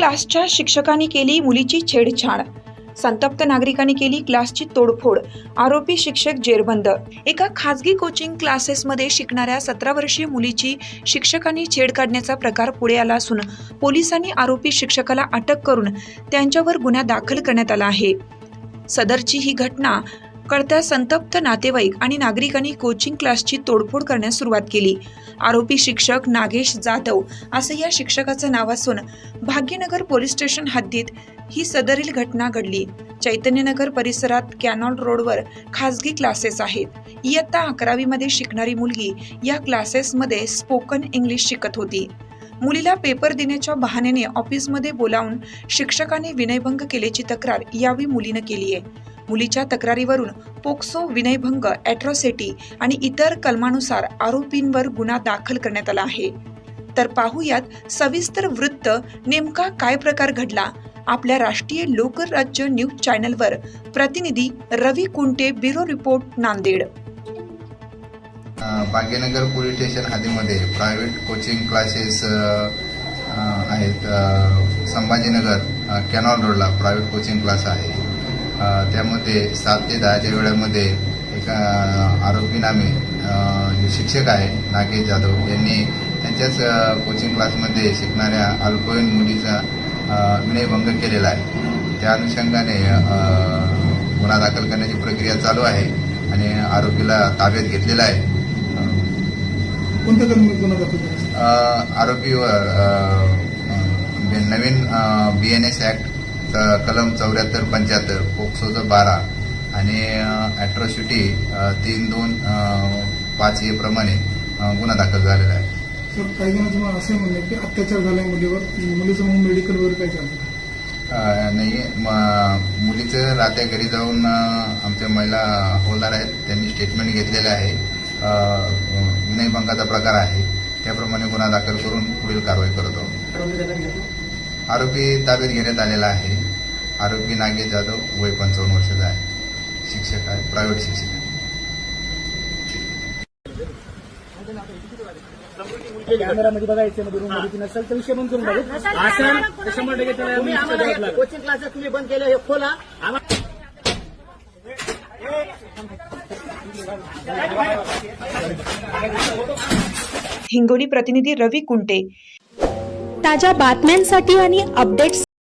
क्लासच्या शिक्षकांनी केली मुलीची छेडछाड. संतप्त नागरिकांनी केली क्लासची तोडफोड. आरोपी शिक्षक जेरबंद. एका खासगी कोचिंग क्लासेसमध्ये शिकणाऱ्या सतरा वर्षीय मुलीची शिक्षकांनी छेड काढण्याचा प्रकार पुढे आला असून पोलिसांनी आरोपी शिक्षकाला अटक करून त्यांच्यावर गुन्हा दाखल करण्यात आला आहे. सदरची ही घटना कळत्या संतप्त नातेवाईक आणि नागरिकांनी कोचिंग क्लासची तोडफोड करण्यास सुरुवात केली. आरोपी शिक्षक नागेश जाधव असं या शिक्षकाचं नाव असून भाग्यनगर पोलीस स्टेशन हद्दीत ही सदरील घटना घडली. चैतन्यनगर परिसरात कॅनॉल रोडवर खासगी क्लासेस आहेत. इयत्ता अकरावीमध्ये शिकणारी मुलगी या क्लासेसमध्ये स्पोकन इंग्लिश शिकत होती. मुलीला पेपर देण्याच्या बहाण्याने ऑफिसमध्ये बोलावून शिक्षकाने विनयभंग केल्याची तक्रार यावेळी मुलीनं केली आहे मुलीच्या तक्रारीवरून पोक्सो विनयभंग अॅट्रॉसिटी आणि इतर कलमानुसार आरोपींवर गुन्हा दाखल करण्यात आला आहे. तर पाहूयात सविस्तर वृत्त नेमका काय प्रकार घडला? आपल्या राष्ट्रीय लोकराज्य न्यूज चॅनलवर प्रतिनिधी Ravi Kunte bureau report Nanded. Bhagyanagar police station हद्दीमध्ये private coaching classes आहेत. संभाजीनगर कॅनॉल रोडला प्रायव्हेट कोचिंग क्लास आहे. त्यामध्ये सात ते दहाच्या वेळामध्ये एका आरोपी नामे जे शिक्षक आहे नागेश जाधव. यांनी त्यांच्याच कोचिंग क्लासमध्ये शिकणाऱ्या अल्पवयीन मुलीचा विनयभंग केलेला आहे. त्या अनुषंगाने गुन्हा दाखल करण्याची प्रक्रिया चालू आहे आणि आरोपीला ताब्यात घेतलेला आहे. कोणत्या गुन्हा दाखल आरोपीवर नवीन बी एन एस ॲक्ट कलम चौऱ्याहत्तर पंच्याहत्तर पोक्सोचं बारा आणि ॲट्रॉसिटी तीन दोन पाच ए प्रमाणे गुन्हा दाखल झालेला आहे. सर काही जणांचं म्हणणं असे म्हणणं आहे की अत्याचार झालाय मुलीवर. मुलीचं मग मेडिकल वगैरे काय नाही म- मुलीचं रात्या घरी जाऊन आमच्या महिला हवालदार आहेत. त्यांनी स्टेटमेंट घेतलेलं आहे. विनयभंगाचा प्रकार आहे. त्याप्रमाणे गुन्हा दाखल करून पुढील कारवाई करतो आरोपी ताब्यात घेण्यात आलेला आहे. आरोपी नागेश जाधव वय पंचावन्न वर्षाचा आहे. शिक्षक आहे प्रायव्हेट शिक्षक आहे. कॅमेरामध्ये बघायचं मध्ये रूममध्ये नसेल तर विषय बंद करून टाकू. असेल तर शंभर टक्के त्याला तुम्ही शिक्षा आम्हाला द्यावंच लागेल. कोचिंग क्लासेस तुम्ही बंद केले हे खोला. हिंगोली प्रतिनिधी रवी कुंटे. ताज्या बातम्यांसाठी आणि अपडेट्स